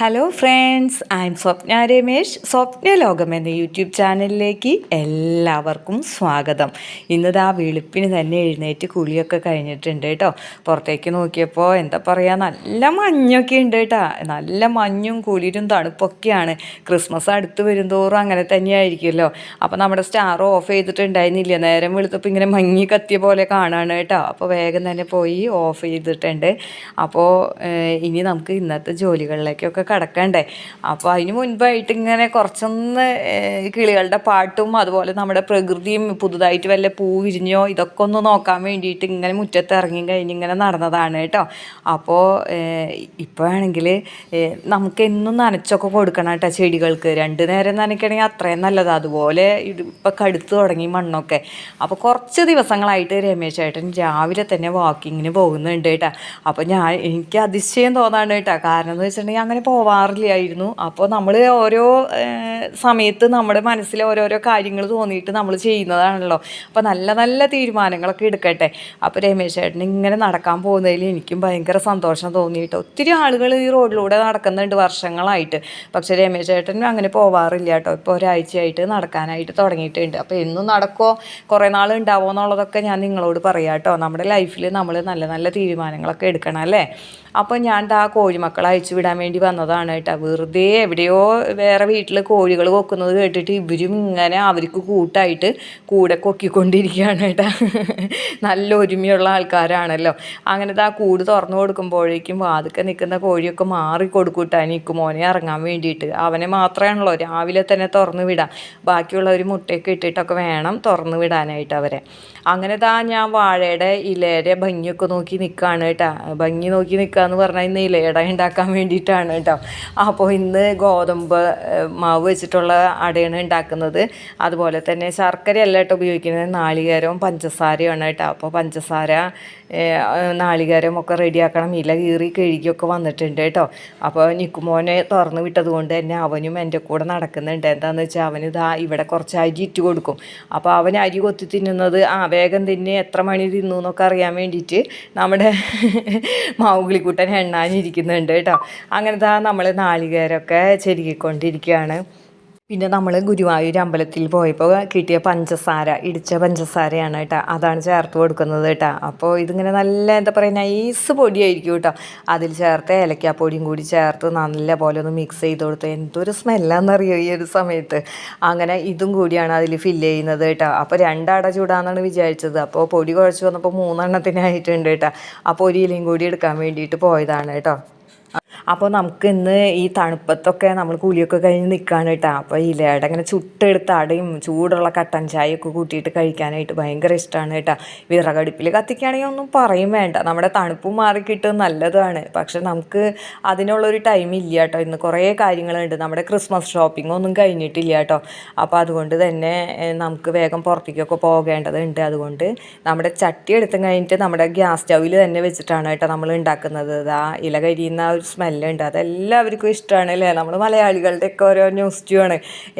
Hello friends I am Swapna Ramesh Swapna Lokam എന്ന YouTube ചാനലിലേക്ക് എല്ലാവർക്കും സ്വാഗതം. ഇന്നത് ആ വെളുപ്പിന് തന്നെ എഴുന്നേറ്റ് കുളിയൊക്കെ കഴിഞ്ഞിട്ടുണ്ട് കേട്ടോ. പുറത്തേക്ക് നോക്കിയപ്പോൾ എന്താ പറയുക നല്ല മഞ്ഞൊക്കെ ഉണ്ട് കേട്ടോ. നല്ല മഞ്ഞും കുളിരും തണുപ്പൊക്കെയാണ്. ക്രിസ്മസ് അടുത്ത് വരുന്തോറും അങ്ങനെ തന്നെയായിരിക്കുമല്ലോ. അപ്പോൾ നമ്മുടെ സ്റ്റാർ ഓഫ് ചെയ്തിട്ടുണ്ടായിരുന്നില്ല? നേരം വെളുത്തപ്പോൾ ഇങ്ങനെ മങ്ങി കത്തിയ പോലെ കാണാണ് കേട്ടോ. അപ്പോൾ വേഗം തന്നെ പോയി ഓഫ് ചെയ്തിട്ടുണ്ട്. അപ്പോൾ ഇനി നമുക്ക് ഇന്നത്തെ ജോലികളിലേക്കൊക്കെ കടക്കണ്ടേ. അപ്പോൾ അതിന് മുൻപായിട്ട് ഇങ്ങനെ കുറച്ചൊന്ന് കിളികളുടെ പാട്ടും അതുപോലെ നമ്മുടെ പ്രകൃതിയും പുതുതായിട്ട് വല്ല പൂ വിരിഞ്ഞോ ഇതൊക്കെ ഒന്ന് നോക്കാൻ വേണ്ടിയിട്ട് ഇങ്ങനെ മുറ്റത്ത് ഇറങ്ങി കഴിഞ്ഞ് ഇങ്ങനെ നടന്നതാണ് കേട്ടോ. അപ്പോൾ ഇപ്പോൾ ആണെങ്കിൽ നമുക്ക് എന്നും നനച്ചൊക്കെ കൊടുക്കണം കേട്ടോ ചെടികൾക്ക്. രണ്ട് നേരം നനയ്ക്കണമെങ്കിൽ അത്രയും നല്ലതാണ് അതുപോലെ ഇപ്പം കടുത്ത് തുടങ്ങി മണ്ണൊക്കെ. അപ്പോൾ കുറച്ച് ദിവസങ്ങളായിട്ട് രമേശ് ചേട്ടൻ രാവിലെ തന്നെ വാക്കിങ്ങിന് പോകുന്നുണ്ട് കേട്ടോ. അപ്പോൾ ഞാൻ എനിക്ക് അതിശയം തോന്നാണ് കേട്ടോ. കാരണം എന്ന് വെച്ചിട്ടുണ്ടെങ്കിൽ അങ്ങനെ പോവാറില്ലായിരുന്നു. അപ്പോൾ നമ്മൾ ഓരോ സമയത്ത് നമ്മുടെ മനസ്സിൽ ഓരോരോ കാര്യങ്ങൾ തോന്നിയിട്ട് നമ്മൾ ചെയ്യുന്നതാണല്ലോ. അപ്പോൾ നല്ല നല്ല തീരുമാനങ്ങളൊക്കെ എടുക്കട്ടെ. അപ്പോൾ രമേശ് ചേട്ടൻ ഇങ്ങനെ നടക്കാൻ പോകുന്നതിൽ എനിക്കും ഭയങ്കര സന്തോഷം തോന്നിയിട്ട് ഒത്തിരി ആളുകൾ ഈ റോഡിലൂടെ നടക്കുന്നുണ്ട് വർഷങ്ങളായിട്ട്. പക്ഷേ രമേശ് ചേട്ടൻ അങ്ങനെ പോവാറില്ല കേട്ടോ. ഇപ്പോൾ ഒരാഴ്ചയായിട്ട് നടക്കാനായിട്ട് തുടങ്ങിയിട്ടുണ്ട്. അപ്പോൾ എന്നും നടക്കുമോ കുറേ നാൾ ഉണ്ടാവുമോ എന്നുള്ളതൊക്കെ ഞാൻ നിങ്ങളോട് പറയാം കേട്ടോ. നമ്മുടെ ലൈഫിൽ നമ്മൾ നല്ല നല്ല തീരുമാനങ്ങളൊക്കെ എടുക്കണം അല്ലേ? അപ്പോൾ ഞാൻ ആ കോഴിമക്കളെ അയച്ചു വിടാൻ വേണ്ടി വന്നതാണ് കേട്ടോ. വെറുതെ എവിടെയോ വേറെ വീട്ടിൽ കോഴികൾ കൊക്കുന്നത് കേട്ടിട്ട് ഇവരും ഇങ്ങനെ അവർക്ക് കൂട്ടായിട്ട് കൂടെ കൊക്കിക്കൊണ്ടിരിക്കുകയാണ് കേട്ടോ. നല്ല ഒരുമയുള്ള ആൾക്കാരാണല്ലോ. അങ്ങനത്തെ ആ കൂട് തുറന്നു കൊടുക്കുമ്പോഴേക്കും വാതുക്കെ നിൽക്കുന്ന കോഴിയൊക്കെ മാറി കൊടുക്കൂട്ടാ നിൽക്കും മോനെ ഇറങ്ങാൻ വേണ്ടിയിട്ട്. അവനെ മാത്രമാണല്ലോ രാവിലെ തന്നെ തുറന്നു വിടാം. ബാക്കിയുള്ളവർ മുട്ടയൊക്കെ ഇട്ടിട്ടൊക്കെ വേണം തുറന്നു വിടാനായിട്ട് അവരെ. അങ്ങനെ ദാ ഞാൻ വാഴയുടെ ഇലയുടെ ഭംഗിയൊക്കെ നോക്കി നിൽക്കുകയാണ് കേട്ടോ. ഭംഗി നോക്കി നിൽക്കുക എന്ന് പറഞ്ഞാൽ ഇന്ന് ഇലയട ഉണ്ടാക്കാൻ വേണ്ടിയിട്ടാണ് കേട്ടോ. അപ്പോൾ ഇന്ന് ഗോതമ്പ് മാവ് മാവ് വെച്ചിട്ടുള്ള അടയാണ് ഉണ്ടാക്കുന്നത്. അതുപോലെ തന്നെ ശർക്കരയല്ല കേട്ടോ ഉപയോഗിക്കുന്നത്. നാളികേരവും പഞ്ചസാരയാണ് കേട്ടോ. അപ്പോൾ പഞ്ചസാര നാളികേരം ഒക്കെ റെഡിയാക്കണം. ഇല കീറി കഴുകിയൊക്കെ വന്നിട്ടുണ്ട് കേട്ടോ. അപ്പോൾ നിക്കുമോനെ തുറന്നു വിട്ടത് കൊണ്ട് തന്നെ അവനും എന്റെ കൂടെ നടക്കുന്നുണ്ട്. എന്താണെന്ന് വെച്ചാൽ അവന് ഇതാ ഇവിടെ കുറച്ച് അരി ഇറ്റ് കൊടുക്കും. അപ്പോൾ അവൻ അരി കൊത്തി തിന്നുന്നത് ആ വേഗം തിന്നെ എത്ര മണി തിന്നു എന്നൊക്കെ അറിയാൻ വേണ്ടിയിട്ട് നമ്മുടെ മാവുകിളിക്കുട്ടൻ എണ്ണാനിരിക്കുന്നുണ്ട് കേട്ടോ. അങ്ങനെ നമ്മൾ നാളികേരമൊക്കെ ചെരുകിക്കൊണ്ടിരിക്കുകയാണ്. പിന്നെ നമ്മൾ ഗുരുവായൂർ അമ്പലത്തിൽ പോയപ്പോൾ കിട്ടിയ പഞ്ചസാര ഇടിച്ച പഞ്ചസാരയാണ് കേട്ടോ. അതാണ് ചേർത്ത് കൊടുക്കുന്നത് കേട്ടോ. അപ്പോൾ ഇതിങ്ങനെ നല്ല എന്താ പറയുക നൈസ് പൊടിയായിരിക്കും കേട്ടോ. അതിൽ ചേർത്ത് ഏലക്കാപ്പൊടിയും കൂടി ചേർത്ത് നല്ല പോലെ ഒന്ന് മിക്സ് ചെയ്ത് കൊടുത്ത് എന്തൊരു സ്മെല്ലാണെന്നറിയോ ഈ ഒരു സമയത്ത്. അങ്ങനെ ഇതും കൂടിയാണ് അതിൽ ഫില്ല് ചെയ്യുന്നത് കേട്ടോ. അപ്പോൾ രണ്ടട ചൂടാന്നാണ് വിചാരിച്ചത്. അപ്പോൾ പൊടി കുഴച്ച് വന്നപ്പോൾ മൂന്നെണ്ണത്തിനായിട്ടുണ്ട് കേട്ടോ. അപ്പോൾ ഒരു ഇലയും കൂടി എടുക്കാൻ വേണ്ടിയിട്ട് പോയതാണ് കേട്ടോ. അപ്പോൾ നമുക്ക് ഇന്ന് ഈ തണുപ്പത്തൊക്കെ നമ്മൾ കൂലിയൊക്കെ കഴിഞ്ഞ് നിൽക്കാനായിട്ടാണ് അപ്പോൾ ഇലയുടെ അങ്ങനെ ചുട്ടെടുത്ത അടയും ചൂടുള്ള കട്ടൻ ചായയൊക്കെ കൂട്ടിയിട്ട് കഴിക്കാനായിട്ട് ഭയങ്കര ഇഷ്ടമാണ് കേട്ടോ. വിറകടുപ്പിൽ കത്തിക്കുകയാണെങ്കിൽ ഒന്നും പറയും വേണ്ട. നമ്മുടെ തണുപ്പ് മാറി കിട്ടും നല്ലതാണ്. പക്ഷെ നമുക്ക് അതിനുള്ളൊരു ടൈം ഇല്ല കേട്ടോ. ഇന്ന് കുറേ കാര്യങ്ങളുണ്ട്. നമ്മുടെ ക്രിസ്മസ് ഷോപ്പിംഗ് ഒന്നും കഴിഞ്ഞിട്ടില്ല കേട്ടോ. അപ്പോൾ അതുകൊണ്ട് തന്നെ നമുക്ക് വേഗം പുറത്തേക്കൊക്കെ പോകേണ്ടതുണ്ട്. അതുകൊണ്ട് നമ്മുടെ ചട്ടി എടുത്തും കഴിഞ്ഞിട്ട് നമ്മുടെ ഗ്യാസ് സ്റ്റൗവിൽ തന്നെ വെച്ചിട്ടാണ് കേട്ടോ നമ്മൾ ഉണ്ടാക്കുന്നത്. ആ ഇല കരിയുന്ന ഒരു സ്മെല്ലുണ്ട് അതെല്ലാവർക്കും ഇഷ്ടമാണ് അല്ലേ? നമ്മൾ മലയാളികളുടെയൊക്കെ ഓരോ ന്യൂസ്റ്റുമാണ്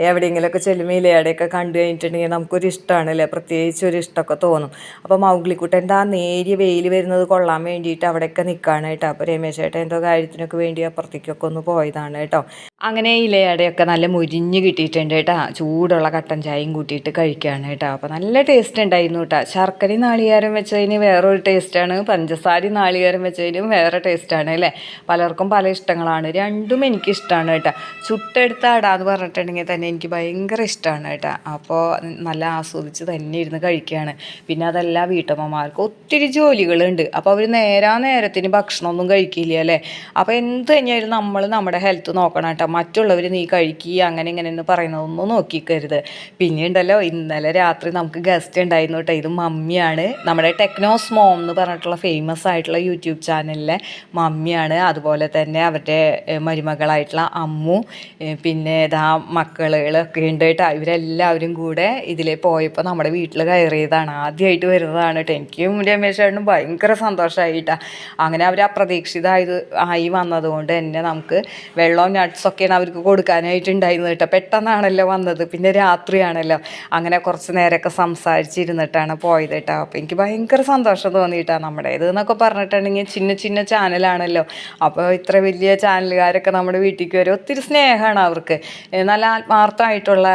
എവിടെയെങ്കിലുമൊക്കെ ചെല്ലുമ്പോൾ ഇലയുടെയൊക്കെ കണ്ടു കഴിഞ്ഞിട്ടുണ്ടെങ്കിൽ നമുക്കൊരു ഇഷ്ടമാണ് അല്ലേ? പ്രത്യേകിച്ച് ഒരു ഇഷ്ടമൊക്കെ തോന്നും. അപ്പോൾ മൗഗ്ലിക്കുട്ടന്റെ ആ നേരിയ വെയിൽ വരുന്നത് കൊള്ളാൻ വേണ്ടിയിട്ട് അവിടെയൊക്കെ നിൽക്കുകയാണ് കേട്ടോ. അപ്പോൾ രമേശ് ചേട്ടൻ എന്തോ കാര്യത്തിനൊക്കെ വേണ്ടി അപ്പുറത്തേക്കൊക്കെ ഒന്ന് പോയതാണ് കേട്ടോ. അങ്ങനെ ഇലയുടെയൊക്കെ നല്ല മുരിഞ്ഞ് കിട്ടിയിട്ടുണ്ട് കേട്ടോ. ചൂടുള്ള കട്ടൻ ചായയും കൂട്ടിയിട്ട് കഴിക്കുകയാണ് കേട്ടോ. അപ്പോൾ നല്ല ടേസ്റ്റ് ഉണ്ടായിരുന്നു കേട്ടോ. ശർക്കര നാളികേരം വെച്ചതിന് വേറൊരു ടേസ്റ്റാണ് പഞ്ചസാര നാളികേരം വെച്ചതിനും വേറെ ടേസ്റ്റാണ് അല്ലേ? പലർക്കും പല ഇഷ്ടങ്ങളാണ്. രണ്ടും എനിക്കിഷ്ടമാണ് കേട്ടോ. ചുട്ടെടുത്ത അടാന്ന് പറഞ്ഞിട്ടുണ്ടെങ്കിൽ തന്നെ എനിക്ക് ഭയങ്കര ഇഷ്ടമാണ് കേട്ടോ. അപ്പോൾ നല്ല ആസ്വദിച്ച് തന്നെ ഇരുന്ന് കഴിക്കുകയാണ്. പിന്നെ അതല്ല വീട്ടമ്മമാർക്ക് ഒത്തിരി ജോലികളുണ്ട്. അപ്പോൾ അവർ നേരാ നേരത്തിന് ഭക്ഷണമൊന്നും കഴിക്കില്ല അല്ലേ? അപ്പോൾ എന്ത് കഴിഞ്ഞാലും നമ്മൾ നമ്മുടെ ഹെൽത്ത് നോക്കണം കേട്ടോ. മറ്റുള്ളവർ നീ കഴിക്കുക അങ്ങനെ ഇങ്ങനെ എന്ന് പറയുന്നതൊന്നും നോക്കിക്കരുത്. പിന്നെ ഉണ്ടല്ലോ ഇന്നലെ രാത്രി നമുക്ക് ഗസ്റ്റ് ഉണ്ടായിരുന്നു കേട്ടോ. ഇത് മമ്മിയാണ്. നമ്മുടെ ടെക്നോസ് മോം എന്ന് പറഞ്ഞിട്ടുള്ള ഫേമസ് ആയിട്ടുള്ള യൂട്യൂബ് ചാനലിലെ മമ്മിയാണ്. അതുപോലെ തന്നെ അവരുടെ ഏഹ്, മരുമകളായിട്ടുള്ള അമ്മു പിന്നെ ഇതാ മക്കളുകളൊക്കെ ഉണ്ടായിട്ട് ഇവരെല്ലാവരും കൂടെ ഇതിൽ പോയപ്പോൾ നമ്മുടെ വീട്ടിൽ കയറിയതാണ്. ആദ്യമായിട്ട് വരുന്നതാണ് കേട്ടോ. എനിക്കും രമേശേട്ടനും ഭയങ്കര സന്തോഷമായി കേട്ടോ. അങ്ങനെ അവർ അപ്രതീക്ഷിതമായത് ആയി വന്നതുകൊണ്ട് തന്നെ നമുക്ക് വെള്ളവും നട്ട്സൊക്കെയാണ് അവർക്ക് കൊടുക്കാനായിട്ടുണ്ടായിരുന്നത് കേട്ടോ. പെട്ടെന്നാണല്ലോ വന്നത്. പിന്നെ രാത്രിയാണല്ലോ. അങ്ങനെ കുറച്ച് നേരമൊക്കെ സംസാരിച്ചിരുന്നിട്ടാണ് പോയത് കേട്ടോ. അപ്പോൾ എനിക്ക് ഭയങ്കര സന്തോഷം തോന്നിയിട്ടാണ് നമ്മുടേത് എന്നൊക്കെ പറഞ്ഞിട്ടുണ്ടെങ്കിൽ ചിന്ന ചിന്ന ചാനലാണല്ലോ അപ്പോൾ ഇത്ര വലിയ ചാനലുകാരൊക്കെ നമ്മുടെ വീട്ടിലേക്ക് വരും. ഒത്തിരി സ്നേഹമാണ് അവർക്ക്. നല്ല ആത്മാർത്ഥമായിട്ടുള്ള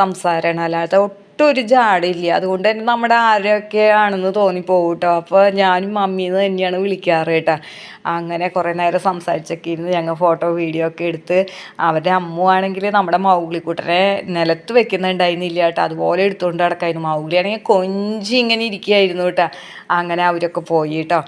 സംസാരമാണ് അല്ലാതെ ഒട്ടും ഒരു ജാടില്ല. അതുകൊണ്ട് തന്നെ നമ്മുടെ ആരൊക്കെയാണെന്ന് തോന്നിപ്പോകും കേട്ടോ അപ്പോൾ ഞാനും മമ്മീന്ന് തന്നെയാണ് വിളിക്കാറ് കേട്ടോ. അങ്ങനെ കുറേ നേരം സംസാരിച്ചൊക്കെ ഇരുന്ന് ഞങ്ങൾ ഫോട്ടോ വീഡിയോ ഒക്കെ എടുത്ത് അവരുടെ അമ്മുവാണെങ്കിൽ നമ്മുടെ മൗഗ്ലിക്കുട്ടനെ നിലത്ത് വെക്കുന്നുണ്ടായിരുന്നില്ല കേട്ടോ. അതുപോലെ എടുത്തുകൊണ്ട് നടക്കായിരുന്നു. മൗഗ്ലി ആണെങ്കിൽ കൊഞ്ചി ഇങ്ങനെ ഇരിക്കുകയായിരുന്നു കേട്ടോ. അങ്ങനെ അവരൊക്കെ പോയി കേട്ടോ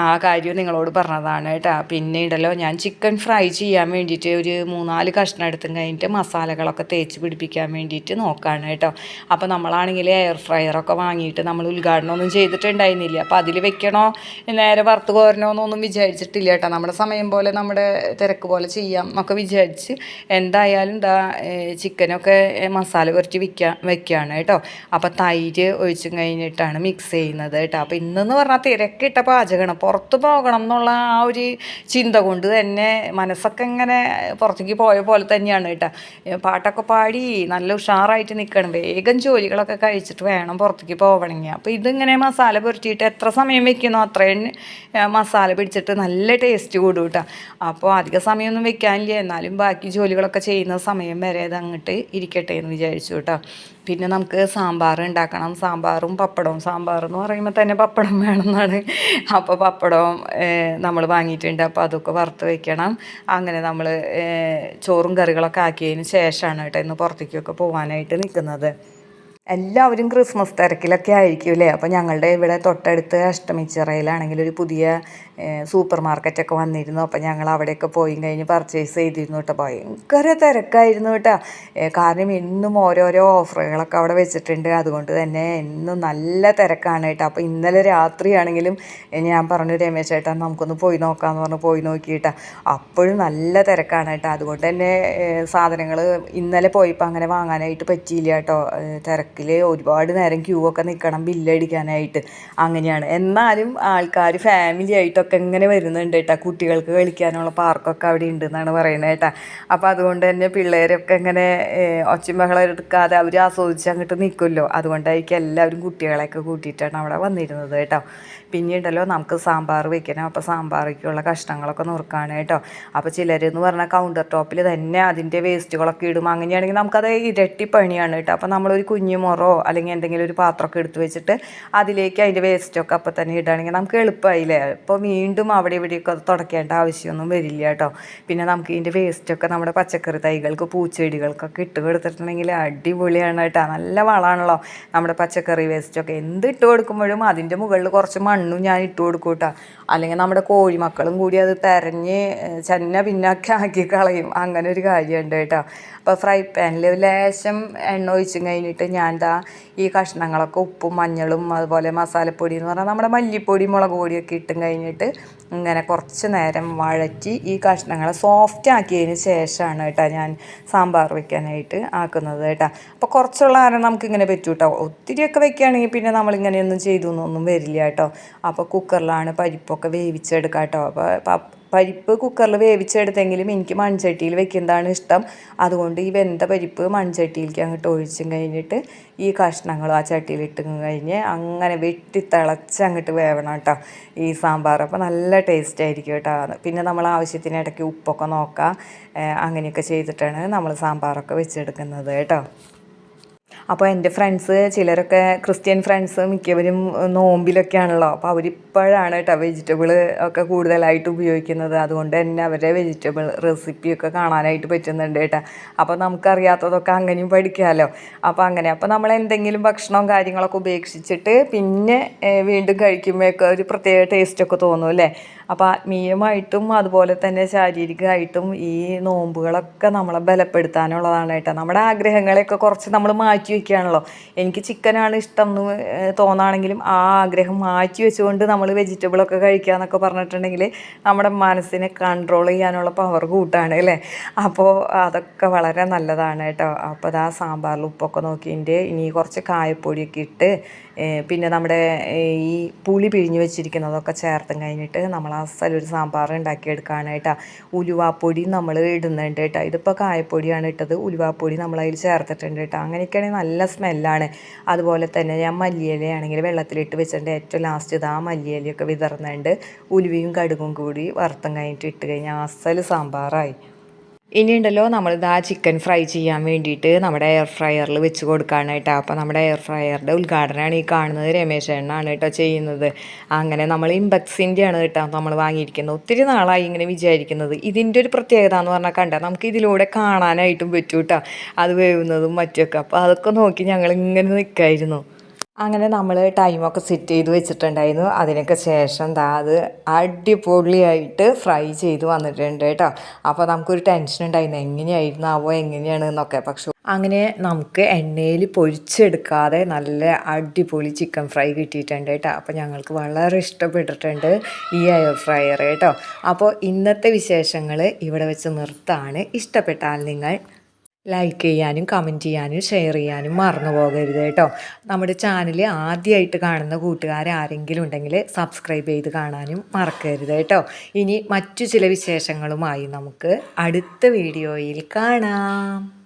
ആ കാര്യം നിങ്ങളോട് പറഞ്ഞതാണ് കേട്ടോ പിന്നെ ഉണ്ടല്ലോ ഞാൻ ചിക്കൻ ഫ്രൈ ചെയ്യാൻ വേണ്ടിയിട്ട് ഒരു മൂന്നാൽ കഷ്ണം എടുത്തും കഴിഞ്ഞിട്ട് മസാലകളൊക്കെ തേച്ച് പിടിപ്പിക്കാൻ വേണ്ടിയിട്ട് നോക്കുകയാണ് കേട്ടോ അപ്പോൾ നമ്മളാണെങ്കിൽ എയർ ഫ്രയറൊക്കെ വാങ്ങിയിട്ട് നമ്മൾ ഉദ്ഘാടനമൊന്നും ചെയ്തിട്ടുണ്ടായിരുന്നില്ല. അപ്പോൾ അതിൽ വെക്കണോ? നേരെ വറുത്ത് കോരണോ എന്നൊന്നും വിചാരിച്ചിട്ടില്ല കേട്ടോ നമ്മുടെ സമയം പോലെ നമ്മുടെ തിരക്ക് പോലെ ചെയ്യാം എന്നൊക്കെ വിചാരിച്ച് എന്തായാലും ഇതാ ചിക്കനൊക്കെ മസാല കുറച്ച് വിൽക്കാൻ വെക്കുകയാണ് കേട്ടോ അപ്പോൾ തൈര് ഒഴിച്ചും കഴിഞ്ഞിട്ടാണ് മിക്സ് ചെയ്യുന്നത് കേട്ടോ അപ്പോൾ ഇന്നെന്ന് പറഞ്ഞാൽ തിരക്കിട്ട പാചകമാണ്. പുറത്ത് പോകണം എന്നുള്ള ആ ഒരു ചിന്ത കൊണ്ട് തന്നെ മനസ്സൊക്കെ ഇങ്ങനെ പുറത്തേക്ക് പോയ പോലെ തന്നെയാണ് കേട്ടോ. പാട്ടൊക്കെ പാടി നല്ല ഉഷാറായിട്ട് നിൽക്കണം. വേഗം ജോലികളൊക്കെ കഴിച്ചിട്ട് വേണം പുറത്തേക്ക് പോകണമെങ്കിൽ അപ്പോൾ ഇതിങ്ങനെ മസാല പുരട്ടിയിട്ട് എത്ര സമയം വെക്കുന്നോ അത്രയും മസാല പിടിച്ചിട്ട് നല്ല ടേസ്റ്റ് കൂടും കേട്ടോ. അപ്പോൾ അധിക സമയമൊന്നും വെക്കാനില്ല. എന്നാലും ബാക്കി ജോലികളൊക്കെ ചെയ്യുന്ന സമയം വരെ അത് അങ്ങോട്ട് ഇരിക്കട്ടെ എന്ന് വിചാരിച്ചു കേട്ടോ. പിന്നെ നമുക്ക് സാമ്പാർ ഉണ്ടാക്കണം. സാമ്പാറും പപ്പടവും. സാമ്പാർ എന്ന് പറയുമ്പോൾ തന്നെ പപ്പടം വേണമെന്നാണ്. അപ്പോൾ പപ്പടവും നമ്മൾ വാങ്ങിയിട്ടുണ്ട്. അപ്പോൾ അതൊക്കെ വറുത്ത് വയ്ക്കണം അങ്ങനെ നമ്മൾ ചോറും കറികളൊക്കെ ആക്കിയതിന് ശേഷമാണ് കേട്ടോ ഇന്ന് പുറത്തേക്കൊക്കെ പോകാനായിട്ട് നിൽക്കുന്നത് എല്ലാവരും ക്രിസ്മസ് തിരക്കിലൊക്കെ ആയിരിക്കും അല്ലേ? അപ്പോൾ ഞങ്ങളുടെ ഇവിടെ തൊട്ടടുത്ത് അഷ്ടമിച്ചിറയിലാണെങ്കിൽ ഒരു പുതിയ സൂപ്പർ മാർക്കറ്റൊക്കെ വന്നിരുന്നു. അപ്പോൾ ഞങ്ങൾ അവിടെയൊക്കെ പോയി കഴിഞ്ഞ് പർച്ചേസ് ചെയ്തിരുന്നു കേട്ടോ ഭയങ്കര തിരക്കായിരുന്നു കേട്ടോ കാരണം ഇന്നും ഓരോരോ ഓഫറുകളൊക്കെ അവിടെ വെച്ചിട്ടുണ്ട്. അതുകൊണ്ട് തന്നെ ഇന്നും നല്ല തിരക്കാണ് കേട്ടോ അപ്പോൾ ഇന്നലെ രാത്രിയാണെങ്കിലും ഞാൻ പറഞ്ഞു രമേശ് ചേട്ടാ നമുക്കൊന്ന് പോയി നോക്കാമെന്ന് പറഞ്ഞ് പോയി നോക്കിയിട്ടാ അപ്പോഴും നല്ല തിരക്കാണ് കേട്ടോ അതുകൊണ്ട് തന്നെ സാധനങ്ങൾ ഇന്നലെ പോയപ്പോൾ അങ്ങനെ വാങ്ങാനായിട്ട് പറ്റിയില്ല കേട്ടോ തിരക്കിൽ ഒരുപാട് നേരം ക്യൂ ഒക്കെ നിൽക്കണം ബില്ലടിക്കാനായിട്ട് അങ്ങനെയാണ്. എന്നാലും ആൾക്കാർ ഫാമിലി ആയിട്ടൊക്കെ ഇങ്ങനെ വരുന്നുണ്ട് കേട്ടോ. കുട്ടികൾക്ക് കളിക്കാനുള്ള പാർക്കൊക്കെ അവിടെ ഉണ്ട് എന്നാണ് പറയുന്നത് കേട്ടോ. അപ്പോൾ അതുകൊണ്ട് തന്നെ പിള്ളേരൊക്കെ ഇങ്ങനെ ഒച്ചയും ബഹളം എടുക്കാതെ അവർ ആസ്വദിച്ച് അങ്ങോട്ട് നിൽക്കുമല്ലോ. അതുകൊണ്ടായിരിക്കും എല്ലാവരും കുട്ടികളെയൊക്കെ കൂട്ടിയിട്ടാണ് അവിടെ വന്നിരുന്നത് കേട്ടോ. പിന്നീടല്ലോ നമുക്ക് സാമ്പാർ വെക്കണം. അപ്പോൾ സാമ്പാറേക്കുള്ള കഷ്ണങ്ങളൊക്കെ നുറുക്കാണ് കേട്ടോ. അപ്പോൾ ചിലരെന്ന് പറഞ്ഞാൽ കൗണ്ടർ ടോപ്പിൽ തന്നെ അതിന്റെ വേസ്റ്റുകളൊക്കെ ഇടും. അങ്ങനെയാണെങ്കിൽ നമുക്കത് ഇരട്ടി പണിയാണ് കേട്ടോ. അപ്പോൾ നമ്മളൊരു കുഞ്ഞു മുറോ അല്ലെങ്കിൽ എന്തെങ്കിലും ഒരു പാത്രമൊക്കെ എടുത്ത് വെച്ചിട്ട് അതിലേക്ക് അതിന്റെ വേസ്റ്റൊക്കെ അപ്പോൾ തന്നെ ഇടുകയാണെങ്കിൽ നമുക്ക് എളുപ്പമായില്ലേ? ഇപ്പോൾ വീണ്ടും അവിടെ ഇവിടെയൊക്കെ തുടക്കേണ്ട ആവശ്യമൊന്നും വരില്ല കേട്ടോ. പിന്നെ നമുക്ക് ഇതിന്റെ വേസ്റ്റൊക്കെ നമ്മുടെ പച്ചക്കറി തൈകൾക്ക് പൂച്ചെടികൾക്കൊക്കെ ഇട്ട് കൊടുത്തിട്ടുണ്ടെങ്കിൽ അടിപൊളിയാണ് കേട്ടോ. നല്ല വളമാണല്ലോ നമ്മുടെ പച്ചക്കറി വേസ്റ്റൊക്കെ എന്ത് ഇട്ട് കൊടുക്കുമ്പോഴും അതിന്റെ മുകളിൽ കുറച്ച് മണ്ണും ഞാൻ ഇട്ട് കൊടുക്കും കേട്ടോ. അല്ലെങ്കിൽ നമ്മുടെ കോഴിമക്കളും കൂടി അത് തെരഞ്ഞ് ചെന്ന ചന്ന പിന്നൊക്കെ ആക്കി കളയും. അങ്ങനെ ഒരു കാര്യമുണ്ട് കേട്ടോ. അപ്പോൾ ഫ്രൈ പാനിൽ ലേശം എണ്ണ ഒഴിച്ചും കഴിഞ്ഞിട്ട് ഞാൻ ദാ ഈ കഷ്ണങ്ങളൊക്കെ ഉപ്പും മഞ്ഞളും അതുപോലെ മസാലപ്പൊടി എന്ന് പറഞ്ഞാൽ നമ്മുടെ മല്ലിപ്പൊടി മുളക് പൊടിയൊക്കെ ഇട്ടും കഴിഞ്ഞിട്ട് ഇങ്ങനെ കുറച്ച് നേരം വഴറ്റി ഈ കഷ്ണങ്ങളെ സോഫ്റ്റ് ആക്കിയതിന് ശേഷമാണ് കേട്ടോ ഞാൻ സാമ്പാർ വെക്കാനായിട്ട് ആക്കുന്നത് കേട്ടോ. അപ്പോൾ കുറച്ചുള്ള കാരണം നമുക്കിങ്ങനെ പറ്റൂ കേട്ടോ ഒത്തിരിയൊക്കെ വെക്കുകയാണെങ്കിൽ പിന്നെ നമ്മളിങ്ങനെയൊന്നും ചെയ്തു എന്നൊന്നും വരില്ല കേട്ടോ. അപ്പോൾ കുക്കറിലാണ് പരിപ്പൊക്കെ വേവിച്ചെടുക്കാം കേട്ടോ അപ്പോൾ പരിപ്പ് കുക്കറിൽ വേവിച്ചെടുത്തെങ്കിലും എനിക്ക് മൺചട്ടിയിൽ വെക്കുന്നതാണ് ഇഷ്ടം. അതുകൊണ്ട് ഈ വെന്ത പരിപ്പ് മൺചട്ടിയിലേക്ക് അങ്ങോട്ട് ഒഴിച്ചും കഴിഞ്ഞിട്ട് ഈ കഷ്ണങ്ങളും ആ ചട്ടിയിൽ ഇട്ടും കഴിഞ്ഞ് അങ്ങനെ വെട്ടി തിളച്ച് അങ്ങോട്ട് വേവണം കേട്ടോ. ഈ സാമ്പാർ അപ്പോൾ നല്ല ടേസ്റ്റ് ആയിരിക്കും കേട്ടോ പിന്നെ നമ്മൾ ആവശ്യത്തിന് ഇടയ്ക്ക് ഉപ്പൊക്കെ നോക്കാം. അങ്ങനെയൊക്കെ ചെയ്തിട്ടാണ് നമ്മൾ സാമ്പാറൊക്കെ വെച്ചെടുക്കുന്നത് കേട്ടോ. അപ്പോൾ എന്റെ ഫ്രണ്ട്സ് ചിലരൊക്കെ ക്രിസ്ത്യൻ ഫ്രണ്ട്സ് മിക്കവരും നോമ്പിലൊക്കെയാണല്ലോ. അപ്പോൾ അവരിപ്പോഴാണ് കേട്ടോ വെജിറ്റബിൾ ഒക്കെ കൂടുതലായിട്ട് ഉപയോഗിക്കുന്നത്. അതുകൊണ്ട് തന്നെ അവരുടെ വെജിറ്റബിൾ റെസിപ്പിയൊക്കെ കാണാനായിട്ട് പറ്റുന്നുണ്ട് കേട്ടോ. അപ്പോൾ നമുക്കറിയാത്തതൊക്കെ അങ്ങനെയും പഠിക്കാമല്ലോ അപ്പോൾ അങ്ങനെ അപ്പോൾ നമ്മൾ എന്തെങ്കിലും ഭക്ഷണവും കാര്യങ്ങളൊക്കെ ഉപേക്ഷിച്ചിട്ട് പിന്നെ വീണ്ടും കഴിക്കുമ്പോഴൊക്കെ ഒരു പ്രത്യേക ടേസ്റ്റൊക്കെ തോന്നും അല്ലേ? അപ്പോൾ ആത്മീയമായിട്ടും അതുപോലെ തന്നെ ശാരീരികമായിട്ടും ഈ നോമ്പുകളൊക്കെ നമ്മളെ ബലപ്പെടുത്താനുള്ളതാണ് കേട്ടോ. നമ്മുടെ ആഗ്രഹങ്ങളെയൊക്കെ കുറച്ച് നമ്മൾ മാറ്റി വയ്ക്കുകയാണല്ലോ. എനിക്ക് ചിക്കനാണ് ഇഷ്ടം എന്ന് തോന്നുകയാണെങ്കിലും ആ ആഗ്രഹം മാറ്റി വെച്ചുകൊണ്ട് നമ്മൾ വെജിറ്റബിളൊക്കെ കഴിക്കുക എന്നൊക്കെ പറഞ്ഞിട്ടുണ്ടെങ്കിൽ നമ്മുടെ മനസ്സിനെ കൺട്രോൾ ചെയ്യാനുള്ള പവർ കൂട്ടാണ് അല്ലേ? അപ്പോൾ അതൊക്കെ വളരെ നല്ലതാണ് കേട്ടോ. അപ്പോൾ അതാ സാമ്പാറിൽ ഉപ്പൊക്കെ നോക്കിയിട്ട് ഇനി കുറച്ച് കായപ്പൊടിയൊക്കെ ഇട്ട് പിന്നെ നമ്മുടെ ഈ പുളി പിഴിഞ്ഞ് വെച്ചിരിക്കുന്നതൊക്കെ ചേർത്തും കഴിഞ്ഞിട്ട് നമ്മൾ ആ ഒരു സാമ്പാർ ഉണ്ടാക്കിയെടുക്കാനായിട്ടാണ് ഉലുവാപ്പൊടി നമ്മൾ ഇടുന്നുണ്ട് കേട്ടോ. ഇതിപ്പോൾ കായപ്പൊടിയാണ് ഇട്ടത്. ഉലുവാപ്പൊടി നമ്മൾ അതിൽ ചേർത്തിട്ടുണ്ട് കേട്ടോ. അങ്ങനെയൊക്കെയാണെങ്കിൽ നല്ല സ്മെല്ലാണ്. അതുപോലെ തന്നെ ഞാൻ മല്ലിയിലയാണെങ്കിൽ വെള്ളത്തിലിട്ട് വെച്ചിട്ടുണ്ട്. ഏറ്റവും ലാസ്റ്റ് ഇത് ആ മല്ലിയിലയൊക്കെ വിതറുന്നുണ്ട്. ഉലുവയും കടുകും കൂടി വറുത്തും കഴിഞ്ഞിട്ട് ഇട്ട് കഴിഞ്ഞാൽ അസൽ സാമ്പാറായി. ഇനി ഉണ്ടല്ലോ നമ്മളിത് ആ ചിക്കൻ ഫ്രൈ ചെയ്യാൻ വേണ്ടിയിട്ട് നമ്മുടെ എയർ ഫ്രയറിൽ വെച്ച് കൊടുക്കാനായിട്ട് അപ്പോൾ നമ്മുടെ എയർ ഫ്രയറിന്റെ ഉദ്ഘാടനമാണ് ഈ കാണുന്നത് രമേശ് എണ്ണാണ് കേട്ടോ ചെയ്യുന്നത്. അങ്ങനെ നമ്മൾ ഇമ്പക്സിന്റെ ആണ് കേട്ടോ നമ്മൾ വാങ്ങിയിരിക്കുന്നത്. ഒത്തിരി നാളായി ഇങ്ങനെ വിചാരിക്കുന്നത്. ഇതിന്റെ ഒരു പ്രത്യേകത എന്ന് പറഞ്ഞാൽ കണ്ട നമുക്ക് ഇതിലൂടെ കാണാനായിട്ടും പറ്റും കേട്ടോ അത് വേവുന്നതും മറ്റൊക്കെ അപ്പോൾ അതൊക്കെ നോക്കി ഞങ്ങൾ ഇങ്ങനെ നിൽക്കായിരുന്നു അങ്ങനെ നമ്മൾ ടൈമൊക്കെ സെറ്റ് ചെയ്ത് വെച്ചിട്ടുണ്ടായിരുന്നു. അതിനൊക്കെ ശേഷം ദാ അത് അടിപൊളിയായിട്ട് ഫ്രൈ ചെയ്ത് വന്നിട്ടുണ്ട് കേട്ടോ. അപ്പോൾ നമുക്കൊരു ടെൻഷൻ ഉണ്ടായിരുന്നു. എങ്ങനെയായിരുന്നു ആവോ എങ്ങനെയാണ് എന്നൊക്കെ പക്ഷെ അങ്ങനെ നമുക്ക് എണ്ണയിൽ പൊരിച്ചെടുക്കാതെ നല്ല അടിപൊളി ചിക്കൻ ഫ്രൈ കിട്ടിയിട്ടുണ്ട് കേട്ടോ. അപ്പോൾ ഞങ്ങൾക്ക് വളരെ ഇഷ്ടപ്പെട്ടിട്ടുണ്ട് ഈ എയർ ഫ്രയർ കേട്ടോ. അപ്പോൾ ഇന്നത്തെ വിശേഷങ്ങൾ ഇവിടെ വെച്ച് നിർത്താണ്. ഇഷ്ടപ്പെട്ടാൽ നിങ്ങൾ ലൈക്ക് ചെയ്യാനും കമന്റ് ചെയ്യാനും ഷെയർ ചെയ്യാനും മറന്നു പോകരുത് കേട്ടോ. നമ്മുടെ ചാനൽ ആദ്യമായിട്ട് കാണുന്ന കൂട്ടുകാർ ആരെങ്കിലും ഉണ്ടെങ്കിൽ സബ്സ്ക്രൈബ് ചെയ്ത് കാണാനും മറക്കരുത് കേട്ടോ. ഇനി മറ്റു ചില വിശേഷങ്ങളുമായി നമുക്ക് അടുത്ത വീഡിയോയിൽ കാണാം.